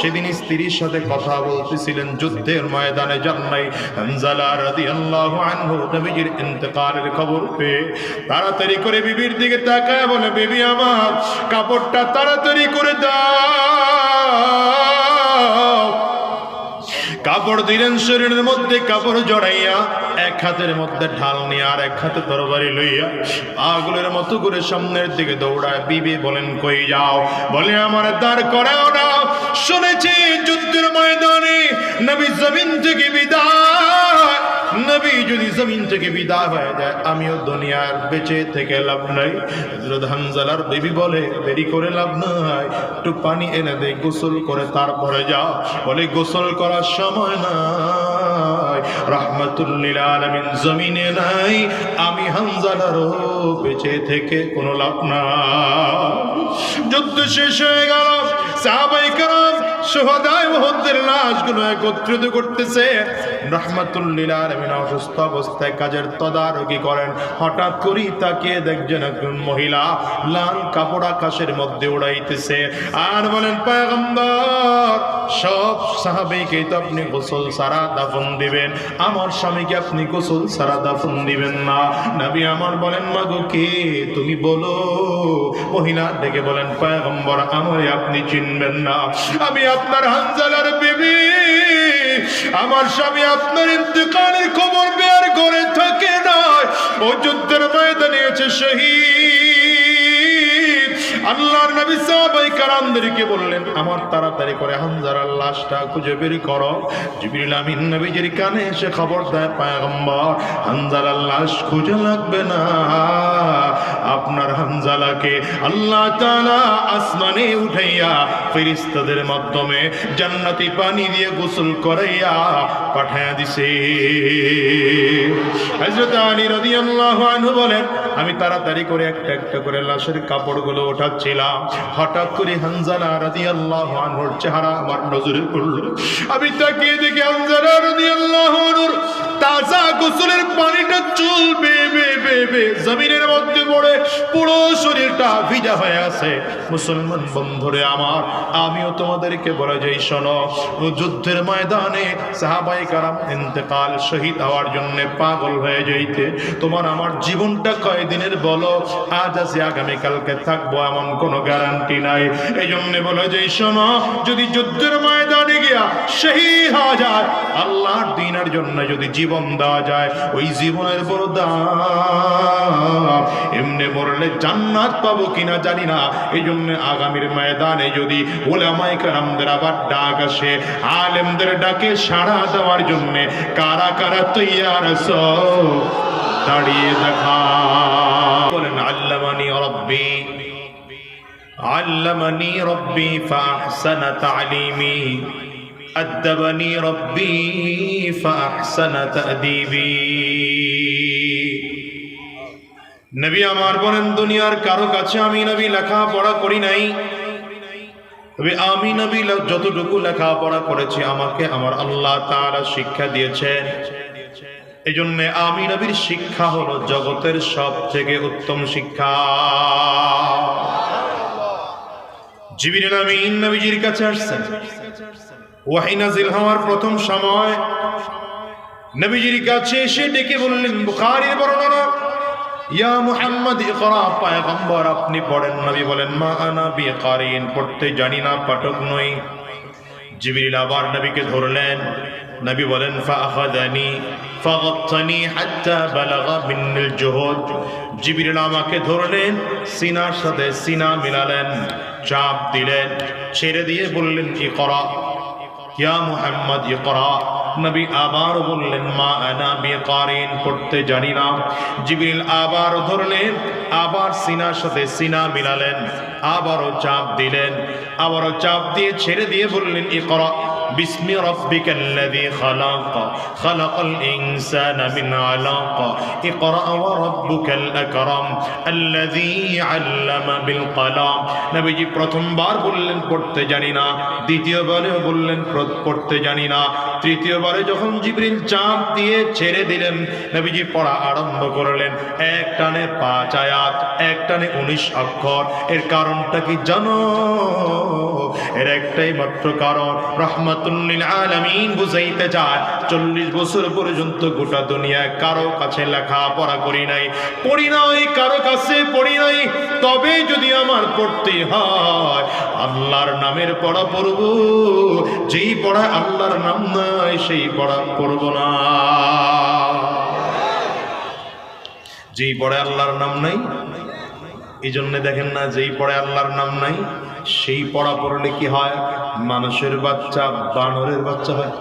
সেদিন স্ত্রীর সাথে কথা বলতেছিলেন যুদ্ধের ময়দানে যান নাই হানজালা রাদিয়াল্লাহু আনহু নবীজির ইন্তেকালের খবর পেয়ে তাড়াতাড়ি করে বিবির দিকে তাকায়, বলে, বেবি আমার কাপড়টা তাড়াতাড়ি করে দাও। কাপড় দিলেন শরীরের মধ্যে, কাপড় জড়াইয়া এক হাতের মধ্যে ঢাল নিয়ে আর এক হাতে তরবারি লইয়া আগুলের মতো করে সামনের দিকে দৌড়ায়। বিবি বলেন, কই যাও? বলে, আমার দাঁড় করাও না। শুনেছি যুদ্ধের ময়দানে নবী জমিন থেকে বিদায়। নবী যদি জমিন থেকে বিদায় হয়ে যায়, আমিও দুনিয়ার বেঁচে থেকে লাভ নাই। বলে, দেরি করে লাভ নাই। একটু পানি এনে দে, গোসল করে তারপরে যাও বলে, গোসল করার সময় জমিনে নাই। আমি বেঁচে থেকে কোনো লাভ না যুদ্ধ শেষ হয়ে গেল। সাহাবাই কারাম আপনি গোসল সারা দাফন দিবেন। আমার স্বামীকে আপনি গোসল সারা দাফন দিবেন না। নবী আমার বলেন, মাগো কে? তুমি বলো। মহিলা ডেকে বলেন, পায়গম্বর আমারে আপনি চিনবেন না। আমি আপনার হানজালার বিবি। আমার স্বামী আপনার ইন্তকালের খবর বের করে থাকে না। ও যুদ্ধের ময়দানে আছে শহীদ। আল্লাহর নবী সাহাবাই কারামদেরকে বললেন, আমার তাড়াতাড়ি করে হানজালার লাশটা খুঁজে বের করো। জিবরিল আমিন নবীজির কানে এসে খবর দেয়, পায়গম্বর হানজালার লাশ খুঁজে লাগবে না। আপনার হানজালাকে আল্লাহ তাআলা আসমানে উঠাইয়া ফেরেশতাদের মাধ্যমে জান্নাতি পানি দিয়ে গোসল করাইয়া পাঠায়া দিছে। হযরত আলী রাদিয়াল্লাহু আনহু বলেন, আমি তাড়াতাড়ি করে একটা একটা করে লাশের কাপড়গুলো ওঠাচ্ছিলাম হঠাৎ করে হানজালা রাদিয়াল্লাহু আনহুর চেহারা আমার নজরে পড়ল। আমি তাকিয়ে দেখি হানজালা রাজি তাজা গোসলের পানিটা চুল বেয়ে বেয়ে বেয়ে বেয়ে জমিনের মধ্যে পড়ে পুরো শরীরটা ভিজা হয়ে আছে। মুসলমান বন্ধুরে আমার, আমিও তোমাদেরকে বলে যাই, শোনো, যুদ্ধের ময়দানে সাহাবাই কারাম ইন্তেকাল শহীদ হওয়ার জন্য পাগল হয়ে যাইতে, তোমার আমার জীবনটা কয়দিনের বলো, আজ আছে, আগামীকালকে থাকব এমন কোনো গ্যারান্টি নাই। এই জন্য বলে যাই, শোনো, যদি যুদ্ধের ময়দানে গিয়া শহীদ হওয়া যায়, আল্লাহর দিনের জন্য যদি জীবন দেওয়া যায় যায়, ওই জীবনের বড় দাম এমনি মরলে জান্নাত পাবো কিনা জানি না। এই জন্য আগামীর ময়দানে যদি ওলামাই কারামদের আবার ডাক আসে, আলেমদের ডাকে সাড়া দেওয়ার জন্য কারা কারা তৈয়ার আছো? দাঁড়িয়ে দেখা। বলেন, আল্লামানি রব্বি আল্লামানি রব্বি, ফাহসানা তালিমি। أدبني ربي فأحسن تأديبي নবী আমার বলেন, দুনিয়ার কারও কাছে আমি নবী লেখা পড়া করি নাই। তবে আমি নবী যতটুকু লেখা পড়া করেছি, আমাকে আমার আল্লাহ তারা শিক্ষা দিয়েছেন। এই জন্য আমি নবীর শিক্ষা হলো জগতের সব থেকে উত্তম শিক্ষা। জিবিরেন আমি নবীজির কাছে আসছেন। ওয়াহি নাজিল হওয়ার প্রথম সময় নবীজির কাছে এসে ডেকে বললেন, বুখারীর বর্ণনা, ইয়া মুহাম্মদ, ইকরা, পয়গম্বর, আপনি পড়েন। নবী বলেন, মা আনা বিকারিন, পড়তে জানি না, পাঠক নই। জিবরিল আবার নবীকে ধরলেন। নবী বলেন, ফাআখাযানি, ফাগাত্তানি হাত্তা বালাগা মিন্নিল জুহুদ। জিবরিল আমাকে ধরলেন, সিনার সাথে সিনা মিলালেন, চাপ দিলেন, ছেড়ে দিয়ে বললেন, ইকরা। নবী আবার বললেন, মা আবার ধরলেন, আবার সিনার সাথে সিনা মিলালেন, আবারও চাপ দিলেন, আবারও চাপ দিয়ে ছেড়ে দিয়ে বললেন, ইকরা বিসমি রাব্বিকাল্লাযী খালাক। খালাকাল ইনসানা মিন আলাক। ইকরা ওয়া রাব্বুকাল আকরাম। আল্লাযী আল্লামা বিল কলাম। নবীজি প্রথমবার বললেন, পড়তে জানি না। দ্বিতীয়বারেও বললেন পড়তে জানি না। তৃতীয়বারে যখন জিবরিল চাপ দিয়ে ছেড়ে দিলেন, নবীজি পড়া আরম্ভ করলেন। এক টানে পাঁচ আয়াত, এক টানে উনিশ অক্ষর। এর কারণটা কি জানো? এর একটাই মাত্র কারণ চল্লিশ বছর পর্যন্ত গোটা দুনিয়ায় কারও কাছে লেখা পড়া করি নাই, পড়ি নাই, কারও কাছে পড়ি নাই, তবে যদি আমার পড়তে হয়, আল্লাহর নামের পড়া পড়ব, যেই পড়া আল্লাহর নাম নাই, সেই পড়া পড়ব না। যেই পড়ে আল্লাহর নাম নাই এই জন্য দেখেন না যেই পড়ে আল্লাহর নাম নাই, সেই পড়া পড়লে কি হয়? মানুষের বাচ্চা, বানরের বাচ্চা হয়।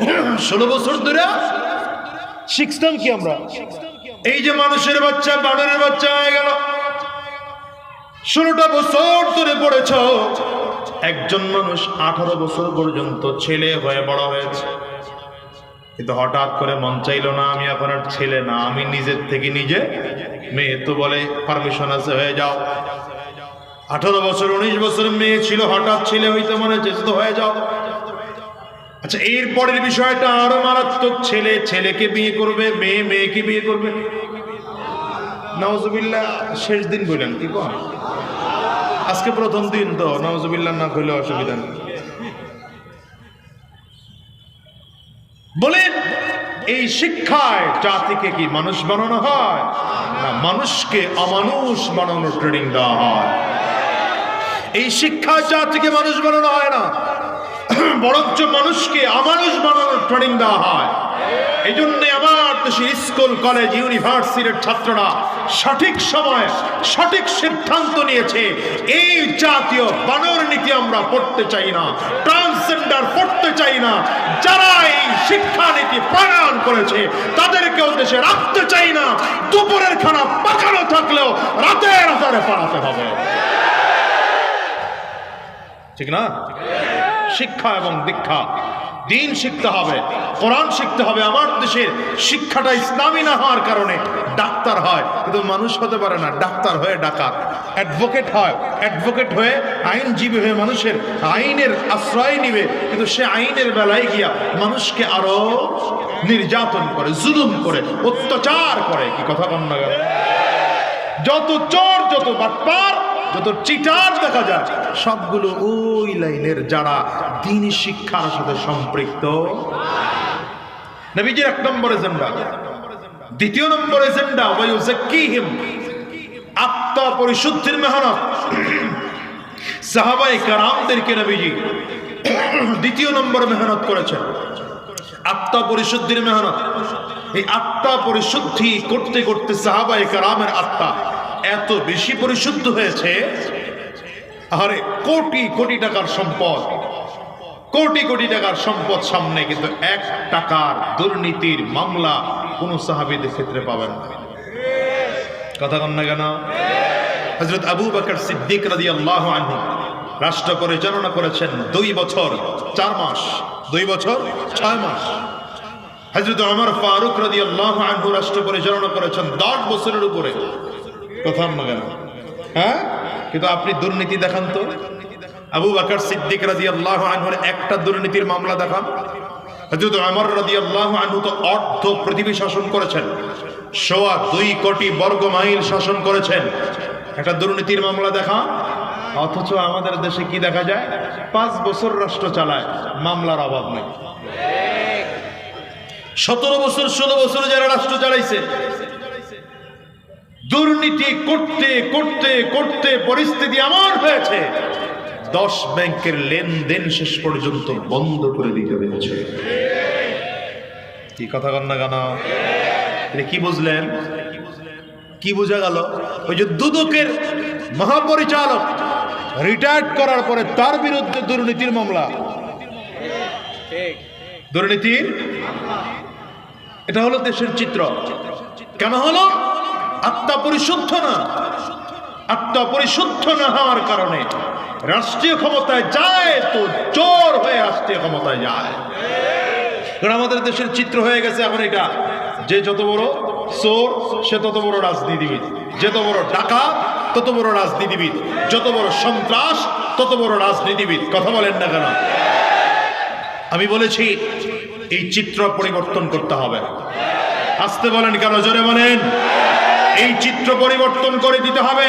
ষোলো বছর ধরে শিখতাম কি আমরা? এই যে মানুষের বাচ্চা, বানরের বাচ্চা হয়ে গেল। ষোলোটা বছর ধরে পড়েছ। একজন মানুষ আঠারো বছর পর্যন্ত ছেলে হয়ে বড় হয়েছে। কিন্তু হঠাৎ করে মন চাইলো না, আমি আর ছেলে না, আমি নিজের থেকে নিজে মেয়ে। তো বলে পারমিশন আছে, হয়ে যাও। আঠারো বছর, উনিশ বছর মেয়ে ছিল, হঠাৎ ছেলে হইতে মনে তো হয়ে যাও। আচ্ছা এর পরের বিষয়টা আরও মারাত্মক, ছেলে, ছেলেকে বিয়ে করবে, মেয়ে, মেয়েকে বিয়ে করবে। নওয়াজবিল্লাহ শেষ দিন বললেন, কি আজকে প্রথম দিন তো নওয়াজবিল্লাহ না কইলে অসুবিধা নেই। বলেন এই শিক্ষায় জাতিকে কি মানুষ বানানো হয়? না, মানুষকে অমানুষ বানানোর ট্রেনিং দেওয়া হয়। এই শিক্ষায় জাতিকে মানুষ বানানো হয় না। বরঞ্চ মানুষকে অমানুষ বানানোর ট্রেনিং দেওয়া হয়। এই জন্য আমার দেশের স্কুল, কলেজ, ইউনিভার্সিটির ছাত্ররা সঠিক সময় সঠিক সিদ্ধান্ত নিয়েছে, এই জাতীয় বানর নীতি আমরা পড়তে চাই না। ট্রান্সজেন্ডার পড়তে চাই না। যারা এই শিক্ষা নীতি প্রণয়ন করেছে তাদেরকেও দেশে রাখতে চাই না। দুপুরের খানা পাকানো থাকলেও রাতের রাতারে পাড়াতে হবে। ঠিক না? শিক্ষা এবং দীক্ষা। দিন শিখতে হবে, কোরআন শিখতে হবে। আমার দেশের শিক্ষাটা ইসলামী না হওয়ার কারণে ডাক্তার হয়, কিন্তু মানুষ হতে পারে না। ডাক্তার হয়ে ডাকাত, অ্যাডভোকেট হয়। অ্যাডভোকেট হয়ে আইনজীবী হয়ে মানুষের আইনের আশ্রয় নিবে, কিন্তু সে আইনের বেলায় গিয়া মানুষকে আরও নির্যাতন করে, জুলুম করে, অত্যাচার করে। কি কথা গেল? যত চোর, যত বাটপার যত চিটার দেখা যায়, সবগুলো ওই লাইনের যারা দিন শিক্ষার সাথে সম্পৃক্ত। নবীজির এক নম্বর এজেন্ডা। দ্বিতীয় নম্বর এজেন্ডা ওয়ায়ুজাক্কিহিম আত্মা পরিশুদ্ধির মেহনত। সাহাবায়ে কারামদেরকে নবীজি দ্বিতীয় নম্বর মেহনত করেছেন। আত্মা পরিশুদ্ধির মেহনত। এই আত্মা পরিশুদ্ধি করতে করতে সাহাবাই কারামের আত্মা এত বেশি পরিশুদ্ধ হয়েছে? আরে, কোটি কোটি টাকার সম্পদ। কোটি কোটি টাকার সম্পদ সামনে, কিন্তু এক টাকার দুর্নীতির মামলা কোন সাহাবিদের ক্ষেত্রে পাবেন না। কথা কন না কেন? হজরত আবু বকর সিদ্দিক রাজি আল্লাহ আনহু রাষ্ট্র পরিচালনা করেছেন দুই বছর, চার মাস। দুই বছর, ছয় মাস। হজরত আমার ফারুক রাজি আল্লাহ আনহু রাষ্ট্র পরিচালনা করেছেন দশ বছরের উপরে। কথা না কেন? হ্যাঁ? কিন্তু আপনি দুর্নীতি দেখান তো। আবু বাকর সিদ্দিক রাজি আল্লাহ আনহুর একটা দুর্নীতির মামলা দেখান। হজরত আমার অর্ধ শাসন করেছেন। সোয়া দুই কোটি শাসন করেছেন। একটা দুর্নীতির মামলা দেখা অথচ আমাদের দেশে কি দেখা যায়? পাঁচ বছর রাষ্ট্র চালায়, মামলার অভাব নেই। সতেরো বছর, ষোলো বছর যারা রাষ্ট্র চালাইছে দুর্নীতি করতে করতে করতে পরিস্থিতি আমার হয়েছে, দশ ব্যাংকের লেনদেন শেষ পর্যন্ত বন্ধ করে দিতে হয়েছে। কি কথা কন? না কেন কি বুঝলেন? কি বোঝা গেল? ওই যে দুদকের মহাপরিচালক রিটায়ার্ড করার পরে তার বিরুদ্ধে দুর্নীতির মামলা। দুর্নীতির এটা হলো দেশের চিত্র। কেন হলো? আত্মা পরিশুদ্ধ না, আত্মা পরিশুদ্ধ না হওয়ার কারণে রাষ্ট্রীয় ক্ষমতায় যায় তো জোর হয়ে রাষ্ট্রীয় ক্ষমতায় যায়। কারণ আমাদের দেশের চিত্র হয়ে গেছে এখন এটা। যে যত বড় চোর, সে তত বড় রাজনীতিবিদ। যত বড় টাকা তত বড় রাজনীতিবিদ। যত বড় সন্ত্রাস, তত বড় রাজনীতিবিদ। কথা বলেন না কেন? আমি বলেছি, এই চিত্র পরিবর্তন করতে হবে। আসতে বলেন কেন? জোরে বলেন। এই চিত্র পরিবর্তন করে দিতে হবে।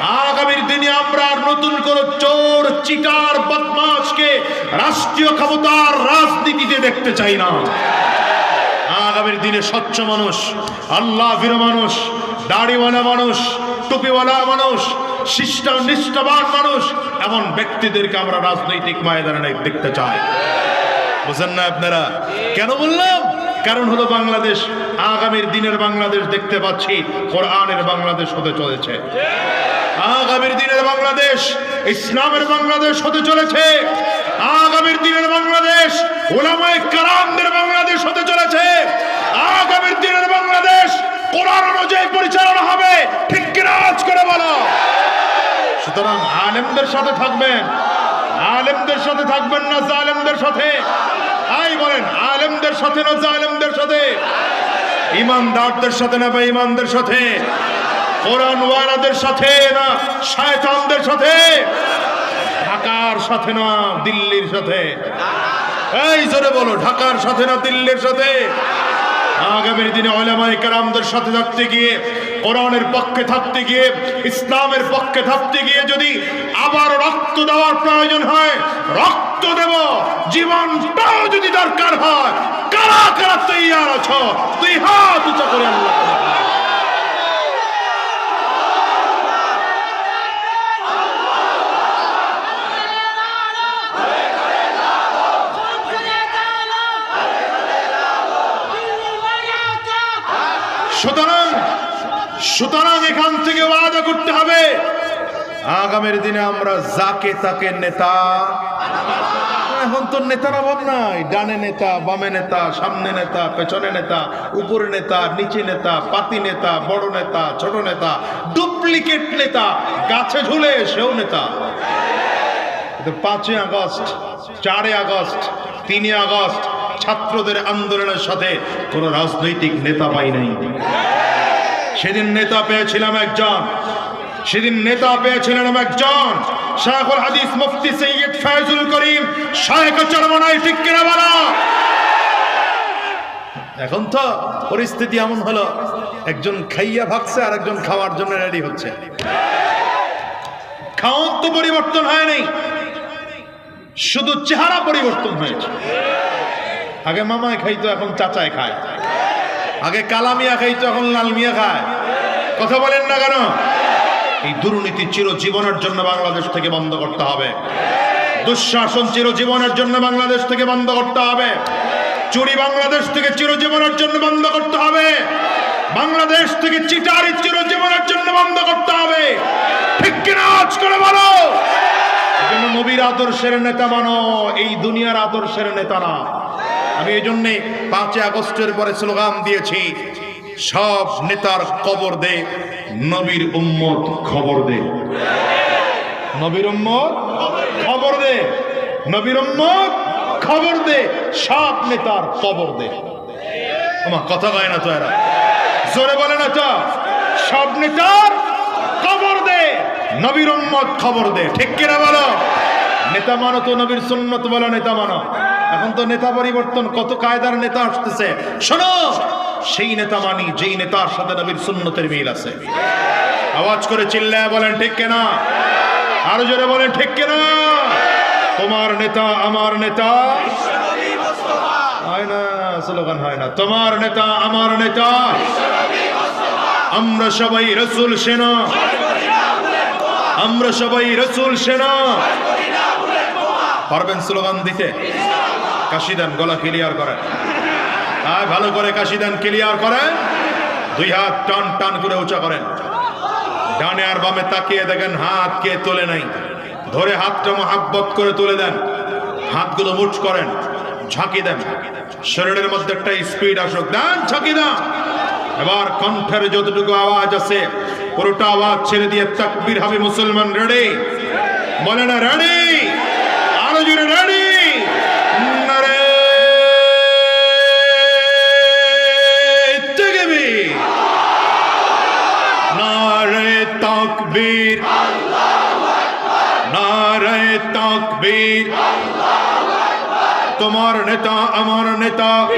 আগামীর দিনে আমরা আর নতুন কোন চোর, চিটার, বদমাশকে রাষ্ট্রীয় ক্ষমতার রাজনীতিতে দেখতে চাই না। আগামীর দিনে স্বচ্ছ মানুষ, আল্লাহ মানুষ, দাড়িওয়ালা মানুষ, টুপিওয়ালা মানুষ শিষ্ট নিষ্ঠবান মানুষ, এমন ব্যক্তিদেরকে আমরা রাজনৈতিক ময়দানে দেখতে চাই। বুঝেন না আপনারা? কেন বললাম? কারণ হলো বাংলাদেশ, আগামীর দিনের বাংলাদেশ দেখতে পাচ্ছি, কোরআনের বাংলাদেশ হতে চলেছে। আগামীর দিনের বাংলাদেশ, ইসলামের বাংলাদেশ হতে চলেছে। আগামীর দিনের বাংলাদেশ, ওলামায়ে কারামদের বাংলাদেশ হতে চলেছে। আগামীর দিনের বাংলাদেশ, কোরআন অনুযায়ী পরিচালনা হবে। ঠিক কিনা করে বলো? সুতরাং আলেমদের সাথে থাকবেন। আলেমদের সাথে থাকবেন না জালেমদের সাথে। আই বলেন, আলেমদের সাথে না জালেমদের সাথে? ইমানদারদের সাথে না ইমানদের সাথে? কোরআন ওয়ালাদের সাথে না শয়তানদের সাথে? ঢাকার সাথে না দিল্লির সাথে? এই জোরে বলো, ঢাকার সাথে না দিল্লির সাথে? আগামীর দিনে ওলামায়ে কারামদের সাথে থাকতে গিয়ে, কোরআনের পক্ষে থাকতে গিয়ে, ইসলামের পক্ষে থাকতে গিয়ে যদি আবার রক্ত দেওয়ার প্রয়োজন হয়, রক্ত দেব, জীবনটাও যদি দরকার হয়, কারা কারা তৈয়ার আছো? তুই হাত উঁচা করে আল্লাহ সুতরাং সুতরাং এখান থেকে ওয়াদা করতে হবে, আগামীর দিনে আমরা যাকে তাকে নেতা, এখন তো নেতার অভাব নাই, ডানে নেতা, বামে নেতা, সামনে নেতা, পেছনে নেতা, উপরে নেতা, নিচে নেতা, পাতি নেতা, বড় নেতা, ছোট নেতা, ডুপ্লিকেট নেতা, গাছে ঝুলে সেও নেতা। পাঁচই আগস্ট, চারই আগস্ট, তিনই আগস্ট ছাত্রদের আন্দোলনের সাথে কোনো রাজনৈতিক নেতা পাই নাই। সেদিন নেতা পেয়েছিলাম একজন। সেদিন নেতা পেয়েছিলেন একজন। শাহুল হাদিস মুফতি সৈয়দ ফয়জুল করিম। শাহেক চরমনাই ঠিক বলা? এখন তো পরিস্থিতি এমন হলো, একজন খাইয়া ভাগছে আর একজন খাওয়ার জন্য রেডি হচ্ছে। খাওয়ার তো পরিবর্তন হয়নি শুধু চেহারা পরিবর্তন হয়েছে। আগে মামায় খাইতো, এখন চাচায় খায়। আগে কালামিয়া খাইতো, এখন লাল মিয়া খায়। কথা বলেন না কেন? এই দুর্নীতি চিরজীবনের জন্য বাংলাদেশ থেকে বন্ধ করতে হবে। দুঃশাসন চিরজীবনের জন্য বাংলাদেশ থেকে বন্ধ করতে হবে। চুরি বাংলাদেশ থেকে চিরজীবনের জন্য বন্ধ করতে হবে। বাংলাদেশ থেকে চিটারি চিরজীবনের জন্য বন্ধ করতে হবে। ঠিক কিনা আজ করে বলো? নবীর আদর্শের নেতা মানো এই দুনিয়ার আদর্শের নেতা না। আমি এই জন্যে পাঁচই আগস্টের পরে স্লোগান দিয়েছি, সব নেতার কবর দে, নবীর উম্মত খবর দে। নবীর উম্মত খবর দে, নবীর উম্মত খবর দে, সব নেতার কবর দে। আমার কথা কয় না তো এরা? জোরে বলে না তো? সব নেতার খবর দে, নবীর উম্মত খবর দে। ঠিক কিনা বলো? নেতা মানো তো নবীর সুন্নত বলো, নেতা মানো। এখন তো নেতা পরিবর্তন, কত কায়দার নেতা আসতেছে। শোনো, সেই নেতা মানি, যেই নেতার সাথে নবীর সুন্নতের মিল আছে। আওয়াজ করে চিল্লায় বলেন, ঠিক কেনা? আরও জোরে বলেন, ঠিক কেনা? তোমার নেতা আমার নেতা। হয় না, স্লোগান হয় না। তোমার নেতা আমার নেতা। আমরা সবাই রসুল সেনা। আমরা সবাই রসুল সেনা। পারবেন স্লোগান দিতে? কাশি দেন গলা ক্লিয়ার করেন হ্যাঁ ভালো করে কাশি দেন ক্লিয়ার করেন দুই হাত টান টান করে উঁচা করেন। ডানে আর বামে তাকিয়ে দেখেন হাত কে তোলে নাই। ধরে হাতটা মহাব্বত করে তুলে দেন। হাতগুলো মুঠ করেন। ঝাঁকি দেন। শরীরের মধ্যে একটা স্পিড আসুক। দেন, ঝাঁকি দেন। এবার কণ্ঠের যতটুকু আওয়াজ আছে, পুরোটা আওয়াজ ছেড়ে দিয়ে তাকবীর হবে মুসলমান রেডি বলে না রেডি তাকবীর। নারে তাকবীর। তোমার নেতা, আমার নেতা।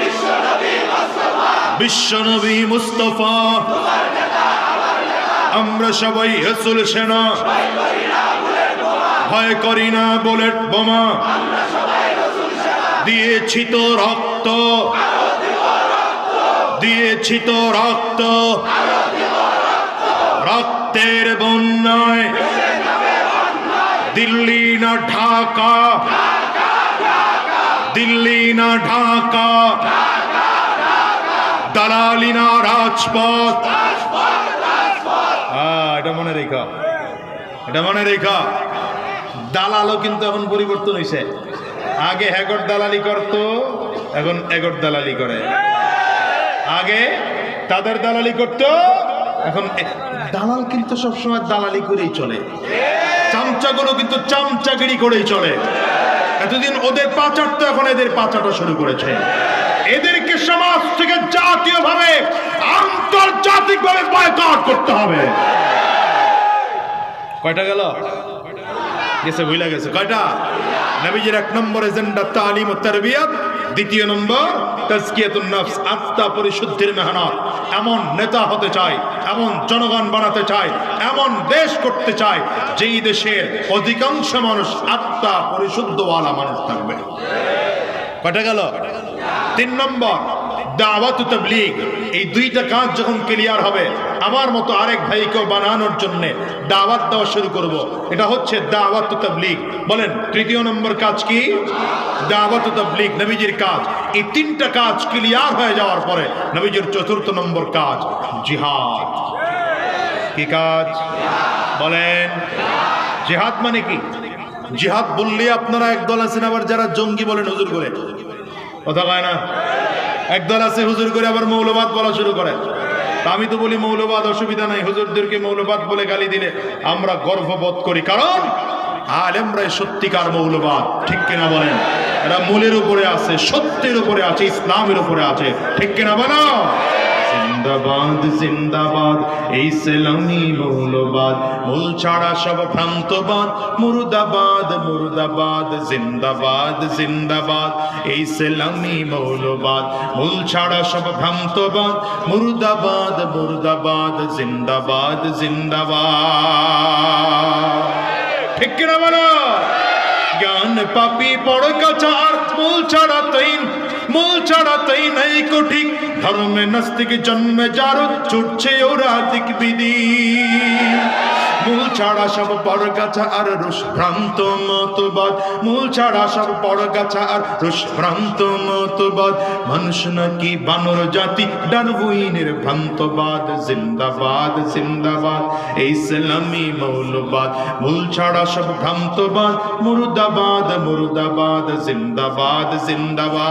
বিশ্বনবী মুস্তফা। আমরা সবাই রসুল সেনা। ভয় করি না বুলেট বোমা। দিয়েছি তো রক্ত। দিয়েছি তো রক্ত রক্তের বন্যায়। দিল্লি না ঢাকা। দিল্লি না ঢাকা। দালালি না রাজপথ। এটা মনে রেখা। এটা মনে রেখা। দালালও কিন্তু এখন পরিবর্তন হয়েছে আগে হ্যাগর দালালি করতো, এখন এগর দালালি করে। আগে তাদের দালালি করতো। এখন দালাল কিন্তু সবসময় দালালি করেই চলে। চামচাগুলো কিন্তু চামচাগিরি করেই চলে। এতদিন ওদের পাচারটা এখন এদের পাচারটা শুরু করেছে। এদেরকে সমাজ থেকে জাতীয়ভাবে, আন্তর্জাতিকভাবে বয়কট করতে হবে। কয়টা গেল? গেছে ভুলা গেছে। কয়টা? নবীজির এক নম্বর এজেন্ডা, তালিম ও তারবিয়াত। দ্বিতীয় নম্বর, তাজকিয়াতুন নফস, আত্মা পরিশুদ্ধির মেহনত। এমন নেতা হতে চায়, এমন জনগণ বানাতে চায়, এমন দেশ করতে চায়, যেই দেশের অধিকাংশ মানুষ আত্মা পরিশুদ্ধওয়ালা মানুষ থাকবে। কটা গেল? তিন নম্বর দাওয়াত তাবলীগ, এই দুইটা কাজ যখন ক্লিয়ার হবে, আমার মতো আরেক ভাইকেও বানানোর জন্য দাওয়াত দেওয়া শুরু করব। এটা হচ্ছে দাওয়াত তাবলীগ। বলেন, তৃতীয় নম্বর কাজ কি? দাওয়াত তাবলীগ, নবীজির কাজ। এই তিনটা কাজ ক্লিয়ার হয়ে যাওয়ার পরে নবীজির চতুর্থ নম্বর কাজ, জিহাদ। কি কাজ? বলেন, জিহাদ মানে কি? জিহাদ বললে আপনারা একদল আছেন, আবার যারা জঙ্গি বলেন, হুজুর করে কথা কয় না? একদল আছে হুজুর করে আবার মৌলবাদ বলা শুরু করে। আমি তো বলি মৌলবাদ অসুবিধা নাই, হুজুরদেরকে মৌলবাদ বলে গালি দিলে আমরা গর্ববোধ করি। কারণ আলেমরাই সত্যিকার মৌলবাদ, ঠিক কিনা বলেন? এরা মূলের উপরে আছে, সত্যের উপরে আছে, ইসলামের উপরে আছে, ঠিক কিনা বলো? জিন্দাবাদ জিন্দাবাদ, এই সেলামি মৌলবাদ। মূল ছাড়া সব ভ্রান্তবাদ, মুর্দাবাদ মুর্দাবাদ, জিন্দাবাদ জিন্দাবাদ, এই সেলামি মৌলবাদ। মূল ছাড়া সব ভ্রান্তবাদ, মুর্দাবাদ মুর্দাবাদ, জিন্দাবাদ জিন্দাবাদ। ঠিক কিনা বলো? জ্ঞান পাপি বড় কাচার মূল ছাড়া তাই মূল ছাড়া তাই নাই কঠিক ধর্মে নাস্তিক জন্মে যার ছুটছে ওরা দিক বিধি। মূল ছাড়া সব বড় গাছা আর রুষভ্রান্ত মতবাদ। মূল ছাড়া সব বড় গাছা আর রুষভ্রান্ত মতবাদ। মানুষ নাকি বানর জাতি, ডারউইনের ভ্রান্তবাদ। জিন্দাবাদ জিন্দাবাদ এই ইসলামী মৌলবাদ। মূল ছাড়া সব ভ্রান্তবাদ, মুর্দাবাদ মুর্দাবাদ, জিন্দাবাদ জিন্দাবাদ।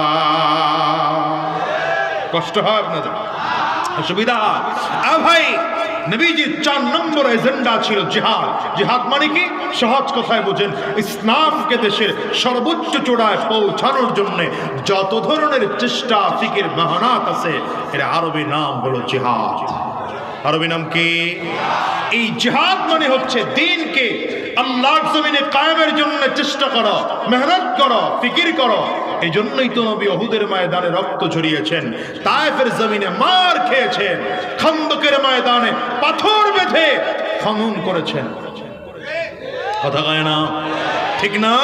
কষ্ট হয় আপনাদের। অসুবিধা হয়। ভাই নবীজির চার নম্বর এজেন্ডা ছিল জিহাদ। জিহাদ মানে কি? সহজ কথায় বোঝেন, ইসলামকে দেশের সর্বোচ্চ চূড়ায় পৌঁছানোর জন্য যত ধরনের চেষ্টা, ফিকির, মেহনাত আছে, এর আরবি নাম হলো জিহাদ। আরবি নাম কি? এই জিহাদ মানে হচ্ছে দিনকে আল্লাহর জমিনে কায়েমের জন্য চেষ্টা করো মেহনত করো ফিকির করো এই জন্যই তো নবী অহুদের ময়দানে রক্ত ঝরিয়েছেন তায়েফের জমিনে মার খেয়েছেন খন্দকের ময়দানে পাথর বেঁধে খনন করেছেন কথা কয় না ঠিক না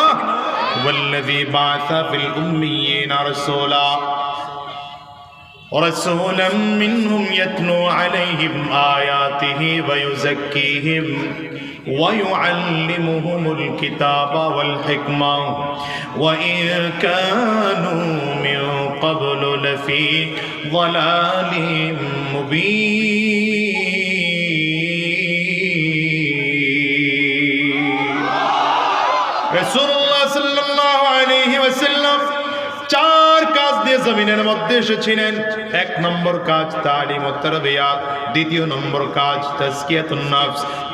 والذي بعث في الأميين رسولا ورسولا منهم يتلو عليهم آياته ويزكيهم ويعلمهم الكتاب والحكمة. وإن كانوا من قبل لفي ضلال مبين. জমিনের মধ্যে এসেছিলেন। এক নম্বর কাজ তালিম তারবিয়াত দ্বিতীয় নম্বর কাজ তাজকিয়াতুন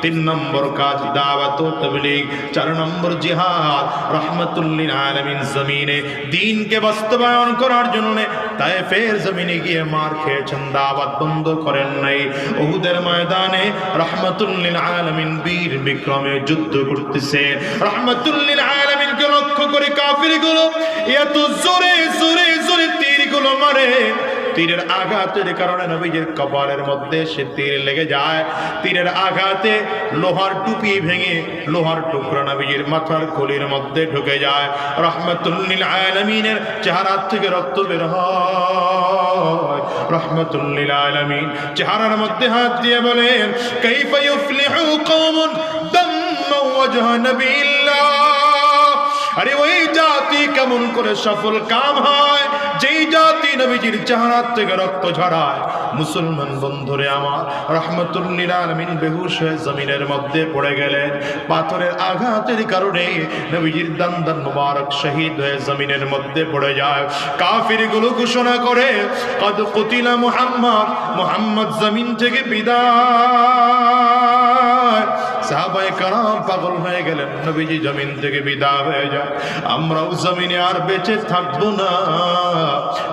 তিন নম্বর কাজ দাওয়াত ও তাবলীগ, চার নম্বর জিহাদ রহমাতুল্লিল আলামিন জমিনে দ্বীনকে বাস্তবায়ন করার জন্য তায়েফের জমিনে গিয়ে মার খেয়েছেন, দাওয়াত বন্ধ করেন নাই। উহুদের ময়দানে রহমাতুল্লিল আলামিন বীর বিক্রমে যুদ্ধ করতেছে। রহমাতুল্লিল আলামিনকে লক্ষ্য করে কাফিরগুলো এত জোরে জোরে তীরগুলো মারে। তীরের আঘাতের কারণে নবীজির কপালের মধ্যে সে তীর লেগে যায়। তীরের আঘাতে লোহার টুপি ভেঙে লোহার টুকরা নবীজির মাথার খুলির মধ্যে ঢুকে যায়। রহমতুল্লিল আলমিনের চেহারা থেকে রক্ত বের হয়। রহমতুল্লিল আলমিন চেহারার মধ্যে হাত দিয়ে বলেন, কাইফা ইউফলিহু কওমুন দাম্মা ওয়াজহ নবিল্লাহ? আরে ওই জাতি কেমন করে সফল কাম হয়? যেই জাতি নবীজির চেহারার থেকে রক্ত ঝরায়, মুসলমান বন্ধুরে আমার রহমতুল্লিল আলমিন বেহুশ হয়ে জমিনের মধ্যে পড়ে গেলেন। পাথরের আঘাতের কারণে নবীজির দান দান মুবারক শহীদ হয়ে জমিনের মধ্যে পড়ে যায়। কাফিরগুলো ঘোষণা করে, কদ কতিলা মুহাম্মদ মুহাম্মদ জমিন থেকে বিদায়। কারাম পাগল হয়ে গেলেন। নবীজি জমিন থেকে বিদায় হয়ে যায় আমরাও জমিনে আর বেঁচে থাকব না।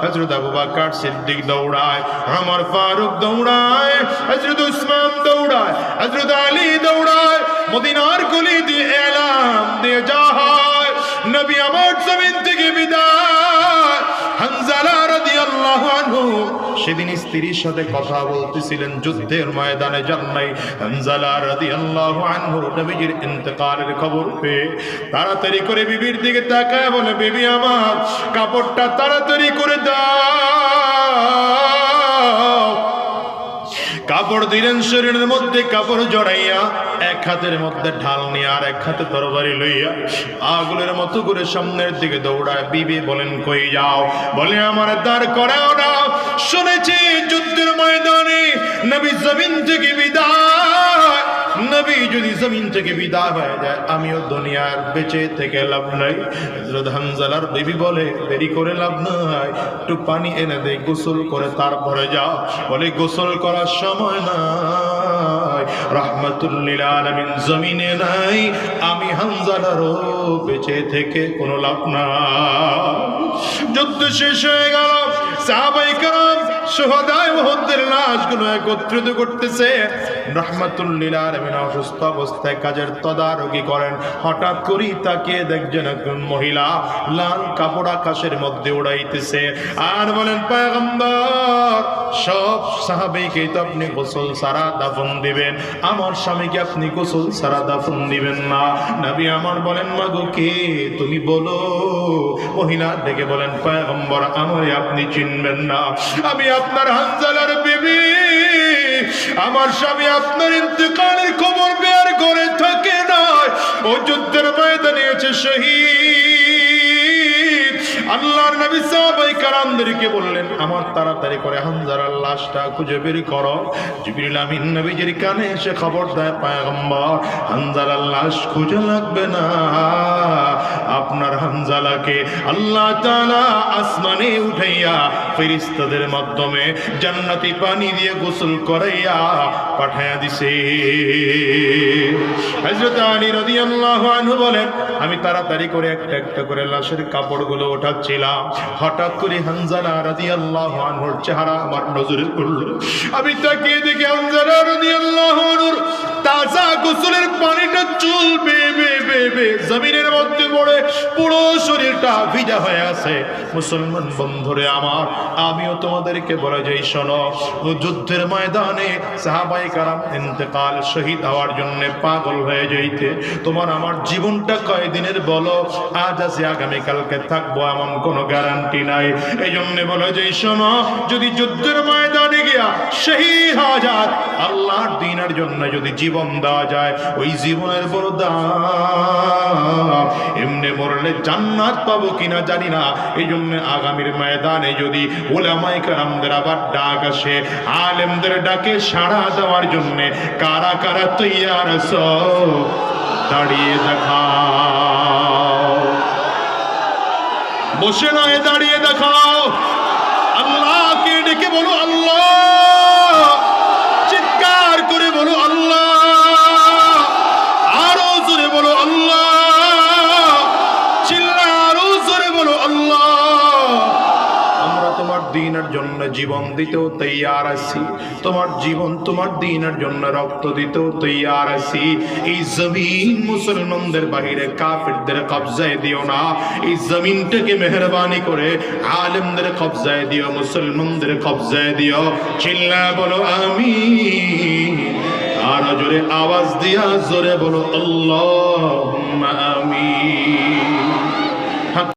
হযরত আবু বকর সিদ্দিক দৌড়ায় আমার ফারুক দৌড়ায়, হযরত উসমান দৌড়ায়, হযরত আলী দৌড়ায়, মদিনার গলি দিয়ে এলাম দিয়ে যায় নবী আমার জমিন থেকে বিদায় সেদিন স্ত্রীর সাথে কথা বলতেছিলেন যুদ্ধের ময়দানে যান নাই হানজালা রাদিয়াল্লাহু আনহু নবীজির ইন্তেকালের খবর পেয়ে তাড়াতাড়ি করে বিবির দিকে তাকায় বলে, বিবি আমার, কাপড়টা তাড়াতাড়ি করে দাও। কাপড় দিলেন শরীরের মধ্যে কাপড় জড়াইয়া, এক হাতের মধ্যে ঢাল নিয়ে আর এক হাতে তরবারি লইয়া আগুলের মতো করে সামনের দিকে দৌড়ায়। বিবি বলেন, কই যাও? বলে, আমার দ্বার করাও না। শুনেছি যুদ্ধের ময়দানে নবী জমিন থেকে বিদায় নবী যদি জমিন থেকে বিদায় হয়ে যায়, আমিও দুনিয়ার বেঁচে থেকে লাভ নাই। হানজালার বিবি বলে, দেরি করে লাভ নাই। একটু পানি এনে দে, গোসল করে তারপরে যাও। বলে, গোসল করার সময় রহমাতুল্লিল আলামিন জমিনে নাই। আমি হানজালারও বেঁচে থেকে কোনো লাভ নাই। যুদ্ধ শেষ হয়ে গেল। সাহাবাই কারাম লাশগুলো একত্রিত করতেছে। অসুস্থ অবস্থায় কাজের তদারকি করেন। হঠাৎ তাকিয়ে দেখছেন একজন মহিলা লাল কাপড় আকাশের মধ্যে উড়াইতেছে। আর বলেন, পয়গম্বর, সব তো আপনি গোসল সারা দাফন দিবেন। আমার স্বামীকে আপনি গোসল সারা দাফন দিবেন না। নবী আমার বলেন, মাগো কে? তুমি বলো। মহিলা ডেকে বলেন, পয়গম্বর আমারে আপনি চিনবেন না। আমি আপনার হানজালার বিবি, আমার স্বামী আপনার ইন্তকালের খবর বের করে থাকে না। ও যুদ্ধের ময়দানে আছে শহীদ। আল্লাহর নবী সাহাবাই কারামদেরকে বললেন, আমার তাড়াতাড়ি করে হানজালার লাশটা খুঁজে বের করো। জিবরিল আমিন নবীজির কানে এসে খবর দেয়, পায়গম্বর হানজালার লাশ খুঁজে লাগবে না। আপনার হানজালাকে আল্লাহ তাআলা আসমানে উঠাইয়া ফেরেশতাদের মাধ্যমে জান্নাতি পানি দিয়ে গোসল করাইয়া পাঠায়া দিছে। হযরত আলী রাদিয়াল্লাহু আনহু বলেন, আমি তাড়াতাড়ি করে একটা একটা করে লাশের কাপড়গুলো ওঠাচ্ছিলাম হঠাৎ করে হানজালা আল্লাহ আনহর চেহারা আমার নজরে পড়ল। আমি তাকিয়ে দেখি হানজালা রাদিয়াল্লাহু আনহুর তাজা গোসলের পানিটা চুল বে বে জমিনের মধ্যে পড়ে, পুরো শরীরটা ভিজা হয়ে আছে। মুসলমান বন্ধুরে আমার, আমিও তোমাদেরকে বলে যাই, শোনো, যুদ্ধের ময়দানে সাহাবাই কারাম ইন্তেকাল শহীদ হওয়ার জন্য পাগল হয়ে যাইতে। তোমার আমার জীবনটা কয়দিনের বলো? আজ আছে আগামীকালকে থাকব, এমন কোনো গ্যারান্টি নাই। এই জন্য বলে যাই, শোনো, যদি যুদ্ধের ময়দানে গিয়া শহীদ হওয়া যায়, আল্লাহর দিনের জন্য যদি জীবন দেওয়া যায়, ওই জীবনের বড় দাম এমনি মরলে জান্নাত পাবো কিনা জানি না। এই জন্য আগামীর ময়দানে যদি ওলামাই কারামদের আবার ডাক আসে, আলেমদের ডাকে সাড়া দেওয়ার জন্য কারা কারা তৈয়ার দাঁড়িয়ে দেখাও। বসে নয়, দাঁড়িয়ে দেখাও। আল্লাহকে ডেকে বলো, আল্লাহ! জন্য জীবন দিতেও তৈয়ার আছি। তোমার জীবন, তোমার দিনের জন্য রক্ত দিতেও তৈয়ার আছি। এই জমিন মুসলমানদের বাহিরে কাফিরদের কবজায় দিও না। এই জমিনটাকে মেহরবানি করে আলেমদের কবজায় দিও, মুসলমানদের কবজায় দিও। চিল্লা বলো আমি আর জোরে আওয়াজ দিয়া জোরে বলো, আল্লাহ।